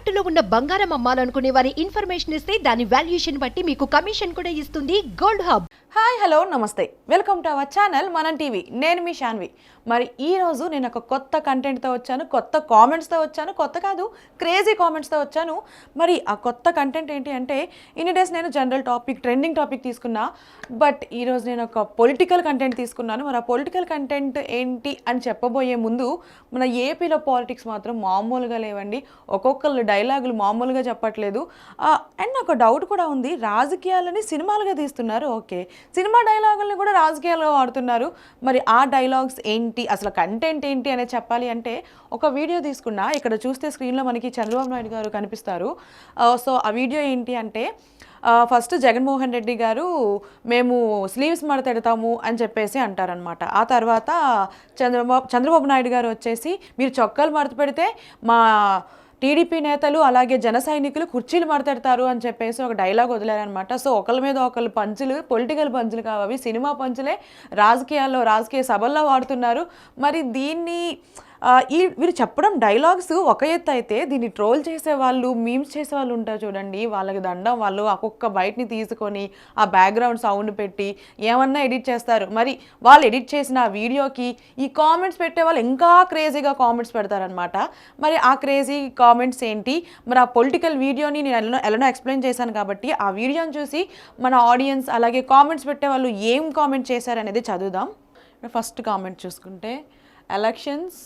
తాకట్టులో ఉన్న బంగారం అమ్మాలనుకునే వారి ఇన్ఫర్మేషన్ ఇస్తే దాని వాల్యుయేషన్ బట్టి మీకు కమిషన్ కూడా ఇస్తుంది గోల్డ్ హబ్. హాయ్ హలో నమస్తే. Welcome to our channel Manam TV. నేను మీ శాన్వి మరి ఈ రోజు నేను ఒక కొత్త కంటెంట్తో వచ్చాను కొత్త కామెంట్స్తో వచ్చాను కొత్త కాదు క్రేజీ కామెంట్స్తో వచ్చాను. మరి ఆ కొత్త కంటెంట్ ఏంటి అంటే ఇన్ని డేస్ నేను జనరల్ టాపిక్ ట్రెండింగ్ టాపిక్ తీసుకున్నా బట్ ఈరోజు నేను ఒక పొలిటికల్ కంటెంట్ తీసుకున్నాను. మరి ఆ పొలిటికల్ కంటెంట్ ఏంటి అని చెప్పబోయే ముందు మన ఏపీలో పాలిటిక్స్ మాత్రం మామూలుగా లేవండి. ఒక్కొక్కళ్ళు డైలాగులు మామూలుగా చెప్పట్లేదు. అండ్ నాకు డౌట్ కూడా ఉంది. రాజకీయాలని సినిమాలుగా తీస్తున్నారు. ఓకే. సినిమా డైలాగుల్ని కూడా రాజకీయాలుగా వాడుతున్నారు. మరి ఆ డైలాగ్స్ ఏంటి అసలు కంటెంట్ ఏంటి అనేది చెప్పాలి అంటే ఒక వీడియో తీసుకున్నా ఇక్కడ చూస్తే స్క్రీన్లో మనకి చంద్రబాబు నాయుడు గారు కనిపిస్తారు. సో ఆ వీడియో ఏంటి అంటే ఫస్ట్ జగన్మోహన్ రెడ్డి గారు మేము స్లీవ్స్ మడతెడతాము అని చెప్పేసి అంటారనమాట ఆ తర్వాత చంద్రబాబు చంద్రబాబు నాయుడు గారు వచ్చేసి మీరు చొక్కాలు మడత పెడితే మా టీడీపీ నేతలు అలాగే జన సైనికులు కుర్చీలు మాట్లాడతారు అని చెప్పేసి ఒక డైలాగ్ వదిలారనమాట సో ఒకళ్ళ మీద ఒకళ్ళు పంచులు పొలిటికల్ పంచులు కావవి సినిమా పంచులే రాజకీయాల్లో రాజకీయ సభల్లో వాడుతున్నారు. మరి దీన్ని ఈ వీరు చెప్పడం డైలాగ్స్ ఒక ఎత్తు అయితే దీన్ని ట్రోల్ చేసే వాళ్ళు మీమ్స్ చేసే వాళ్ళు ఉంటారు చూడండి. వాళ్ళకి దండం వాళ్ళు ఒక్కొక్క బయటని తీసుకొని ఆ బ్యాక్గ్రౌండ్ సౌండ్ పెట్టి ఏమన్నా ఎడిట్ చేస్తారు. మరి వాళ్ళు ఎడిట్ చేసిన ఆ వీడియోకి ఈ కామెంట్స్ పెట్టే వాళ్ళు ఇంకా క్రేజీగా కామెంట్స్ పెడతారనమాట మరి ఆ క్రేజీ కామెంట్స్ ఏంటి? మరి ఆ పొలిటికల్ వీడియోని నేను ఎలానో ఎలానో ఎక్స్ప్లెయిన్ చేశాను కాబట్టి ఆ వీడియోని చూసి మన ఆడియన్స్ అలాగే కామెంట్స్ పెట్టే వాళ్ళు ఏం కామెంట్ చేశారనేది చదువుదాం. ఫస్ట్ కామెంట్ చూసుకుంటే ఎలక్షన్స్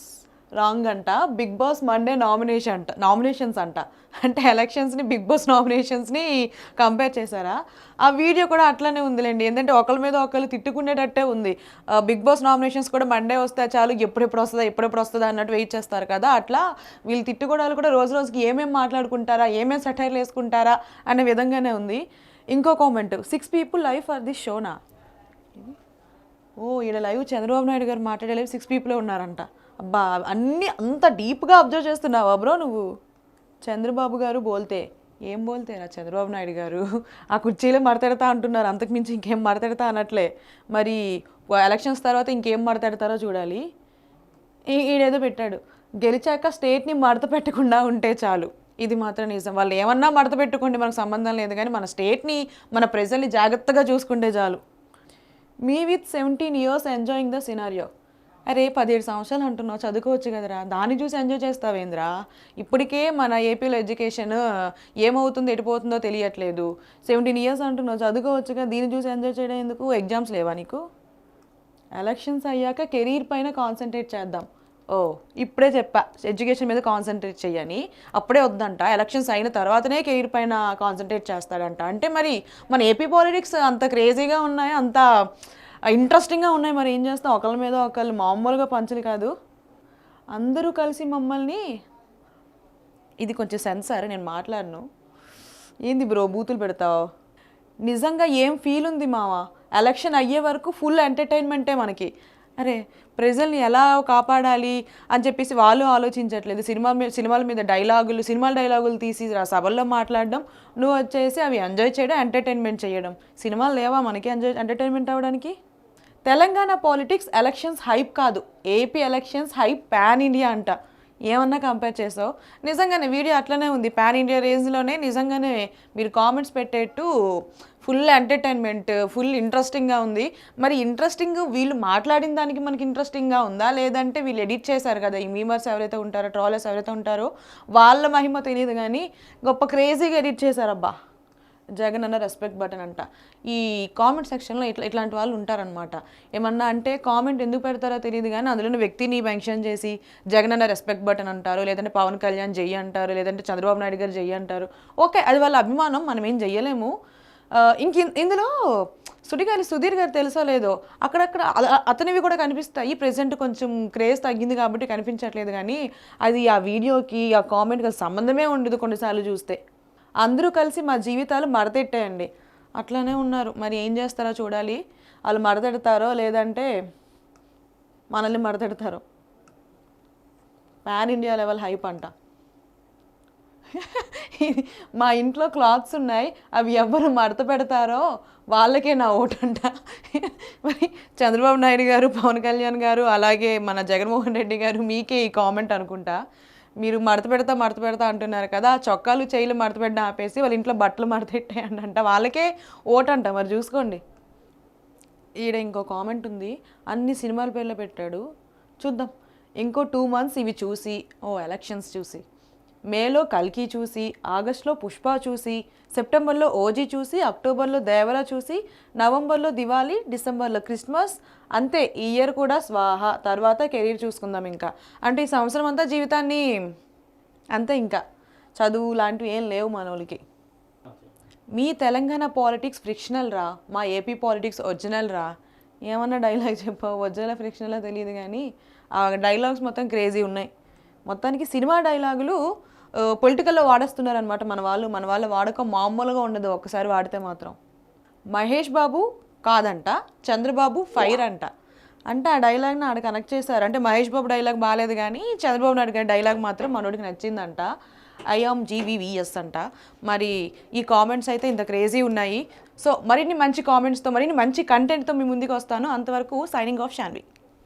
రాంగ్ అంట. బిగ్ బాస్ మండే నామినేషన్ అంట. నామినేషన్స్ అంట. అంటే ఎలక్షన్స్ని బిగ్ బాస్ నామినేషన్స్ని కంపేర్ చేశారా? ఆ వీడియో కూడా అట్లనే ఉందిలేండి. ఏంటంటే ఒకరి మీద ఒకరు తిట్టుకునేటట్టే ఉంది. ఆ, బిగ్ బాస్ నామినేషన్స్ కూడా మండే వస్తే చాలు ఎప్పుడెప్పుడు వస్తుందా ఎప్పుడెప్పుడు వస్తుందా అన్నట్టు వెయిట్ చేస్తారు కదా. అట్లా వీళ్ళు తిట్టుకోవడాలు కూడా రోజు రోజుకి ఏమేమి మాట్లాడుకుంటారా ఏమేమి సెటైర్లు వేసుకుంటారా అనే విధంగానే ఉంది. ఇంకో comment six people life for this షోనా ఓ ఈడ లైవ్ చంద్రబాబు నాయుడు గారు మాట్లాడే లైవ్ సిక్స్ పీపులే ఉన్నారంట. అబ్బా అన్నీ అంత డీప్గా అబ్జర్వ్ చేస్తున్నావా బ్రో నువ్వు? చంద్రబాబు గారు బోల్తే. ఏం బోల్తేరా చంద్రబాబు నాయుడు గారు? ఆ కుర్చీలో మడతెడతా అంటున్నారు. అంతకుమించి ఇంకేం మడతెడతా అనట్లే. మరి ఎలక్షన్స్ తర్వాత ఇంకేం మడతెడతారో చూడాలి. ఈడేదో పెట్టాడు. గెలిచాక స్టేట్ని మడత పెట్టకుండా ఉంటే చాలు. ఇది మాత్రం నిజం. వాళ్ళు ఏమన్నా మడత పెట్టుకోండి మనకు సంబంధం లేదు కానీ మన స్టేట్ని మన ప్రజల్ని జాగ్రత్తగా చూసుకుంటే చాలు. మీ with seventeen years enjoying the scenario. అరే పదిహేడు సంవత్సరాలు అంటున్నావు చదువుకోవచ్చు కదరా. దాన్ని చూసి ఎంజాయ్ చేస్తావేంద్రా? ఇప్పటికే మన ఏపీలో ఎడ్యుకేషన్ ఏమవుతుందో ఎటుపోతుందో తెలియట్లేదు. సెవెంటీన్ ఇయర్స్ అంటున్నావు చదువుకోవచ్చు కదా దీన్ని చూసి ఎంజాయ్ చేయడం ఎందుకు? ఎగ్జామ్స్ లేవా నీకు? ఎలక్షన్స్ అయ్యాక కెరీర్ పైన కాన్సన్ట్రేట్ చేద్దాం. ఓ ఇప్పుడే చెప్పా ఎడ్యుకేషన్ మీద కాన్సన్ట్రేట్ చేయని అప్పుడే వద్దంట. ఎలక్షన్స్ అయిన తర్వాతనే కెరీర్ పైన కాన్సన్ట్రేట్ చేస్తాడంట. అంటే మరి మన ఏపీ పాలిటిక్స్ అంత క్రేజీగా ఉన్నాయి? అంత ఇంట్రెస్టింగ్గా ఉన్నాయి మరి. ఏం చేస్తాం? ఒకళ్ళ మీద ఒకళ్ళు మామూలుగా పంచులు కాదు. అందరూ కలిసి మమ్మల్ని ఇది కొంచెం సెన్సార్ నేను మాట్లాడను. ఏంది బ్రో బూతులు పెడతావు? నిజంగా ఏం ఫీల్ ఉంది మావా? ఎలక్షన్ అయ్యే వరకు ఫుల్ ఎంటర్టైన్మెంటే మనకి. అరే ప్రజల్ని ఎలా కాపాడాలి అని చెప్పేసి వాళ్ళు ఆలోచించట్లేదు. సినిమా మీద సినిమాల మీద డైలాగులు సినిమాల డైలాగులు తీసి సభల్లో మాట్లాడడం నువ్వు వచ్చేసి అవి ఎంజాయ్ చేయడం ఎంటర్టైన్మెంట్ చేయడం. సినిమాలు లేవా మనకి? ఎంజాయ్ ఎంటర్టైన్మెంట్ అవ్వడానికి? తెలంగాణ పాలిటిక్స్ ఎలక్షన్స్ హైప్ కాదు. AP elections hype pan India అంట. ఏమన్నా కంపేర్ చేసావు? నిజంగానే వీడియో అట్లనే ఉంది. ప్యాన్ ఇండియా రేంజ్లోనే నిజంగానే మీరు కామెంట్స్ పెట్టేట్టు ఫుల్ ఎంటర్టైన్మెంట్ ఫుల్ ఇంట్రెస్టింగ్గా ఉంది. మరి ఇంట్రెస్టింగ్ వీళ్ళు మాట్లాడిన దానికి మనకి ఇంట్రెస్టింగ్గా ఉందా? లేదంటే వీళ్ళు ఎడిట్ చేశారు కదా? ఈ మీమర్స్ ఎవరైతే ఉంటారో ట్రాలర్స్ ఎవరైతే ఉంటారో వాళ్ళ మహిమ తెలియదు కానీ గొప్ప క్రేజీగా ఎడిట్ చేశారబ్బా. జగన్ అన్న రెస్పెక్ట్ బటన్ అంట. ఈ కామెంట్ సెక్షన్లో ఇట్లా ఇట్లాంటి వాళ్ళు ఉంటారనమాట ఏమన్నా అంటే కామెంట్ ఎందుకు పెడతారో తెలియదు కానీ అందులోని వ్యక్తిని మెన్షన్ చేసి జగన్ అన్న రెస్పెక్ట్ బటన్ అంటారు లేదంటే పవన్ కళ్యాణ్ జయ్యి అంటారు లేదంటే చంద్రబాబు నాయుడు గారు జయ్యి అంటారు. ఓకే అది వాళ్ళ అభిమానం మనం ఏం చెయ్యలేము ఇంక ఇందులో సుడిగాలి సుధీర్ గారు తెలుసో లేదో అక్కడక్కడ అతనివి కూడా కనిపిస్తాయి. ప్రజెంట్ కొంచెం క్రేజ్ తగ్గింది కాబట్టి కనిపించట్లేదు కానీ అది ఆ వీడియోకి ఆ కామెంట్కి సంబంధమే ఉండదు కొన్నిసార్లు చూస్తే. అందరూ కలిసి మా జీవితాలు మడతెట్టాయండి. అట్లానే ఉన్నారు. మరి ఏం చేస్తారో చూడాలి. వాళ్ళు మడతెడతారో లేదంటే మనల్ని మడతెడతారో. పాన్ ఇండియా లెవెల్ హైప్ అంట. మా ఇంట్లో క్లాత్స్ ఉన్నాయి. అవి ఎవరు మడత పెడతారో వాళ్ళకే నా ఓటు మరి చంద్రబాబు నాయుడు గారు పవన్ కళ్యాణ్ గారు అలాగే మన జగన్మోహన్ రెడ్డి గారు మీకే ఈ కామెంట్ అనుకుంటా. మీరు మడత పెడతా మడత పెడతా అంటున్నారు కదా చొక్కాలు చేయిలు మడత పెట్టడం ఆపేసి వాళ్ళ ఇంట్లో బట్టలు మడత అంట వాళ్ళకే ఓటంట మరి చూసుకోండి. ఈడ ఇంకో కామెంట్ ఉంది. అన్ని సినిమాల పేర్లు పెట్టాడు. చూద్దాం. ఇంకో టూ మంత్స్ ఇవి చూసి ఓ ఎలక్షన్స్ చూసి. మేలో కల్కి చూసి ఆగస్ట్లో పుష్ప చూసి సెప్టెంబర్లో ఓజీ చూసి అక్టోబర్లో దేవర చూసి నవంబర్లో దివాళీ డిసెంబర్లో క్రిస్మస్ అంతే ఈ ఇయర్ కూడా స్వాహ. తర్వాత కెరీర్ చూసుకుందాం ఇంకా. అంటే ఈ సంవత్సరం అంతా జీవితాన్ని అంతే ఇంకా. చదువు లాంటివి ఏం లేవు మనోళ్ళకి. మీ తెలంగాణ పాలిటిక్స్ ఫ్రిక్షనల్ రా. మా ఏపీ పాలిటిక్స్ ఒరిజినల్ రా. ఏమన్నా డైలాగ్ చెప్పావు? ఒరిజినల్ ఫ్రిక్షనల్ తెలియదు కానీ ఆ డైలాగ్స్ మొత్తం క్రేజీ ఉన్నాయి. మొత్తానికి సినిమా డైలాగులు పొలిటికల్లో వాడేస్తున్నారనమాట మన వాళ్ళు. మన వాళ్ళ వాడకం మామూలుగా ఉండదు. ఒక్కసారి వాడితే మాత్రం. మహేష్ బాబు కాదంట. చంద్రబాబు ఫైర్ అంట. అంటే ఆ డైలాగ్ని ఆడ కనెక్ట్ చేశారు. అంటే మహేష్ బాబు డైలాగ్ బాగాలేదు కానీ చంద్రబాబు నాయుడు గారి డైలాగ్ మాత్రం మనోడికి నచ్చిందంట. ఐఆమ్ జీవీవీఎస్ అంట. మరి ఈ కామెంట్స్ అయితే ఇంత క్రేజీ ఉన్నాయి. సో మరిన్ని మంచి కామెంట్స్తో మరిన్ని మంచి కంటెంట్తో మీ ముందుకు వస్తాను. అంతవరకు సైనింగ్ ఆఫ్ షాన్వి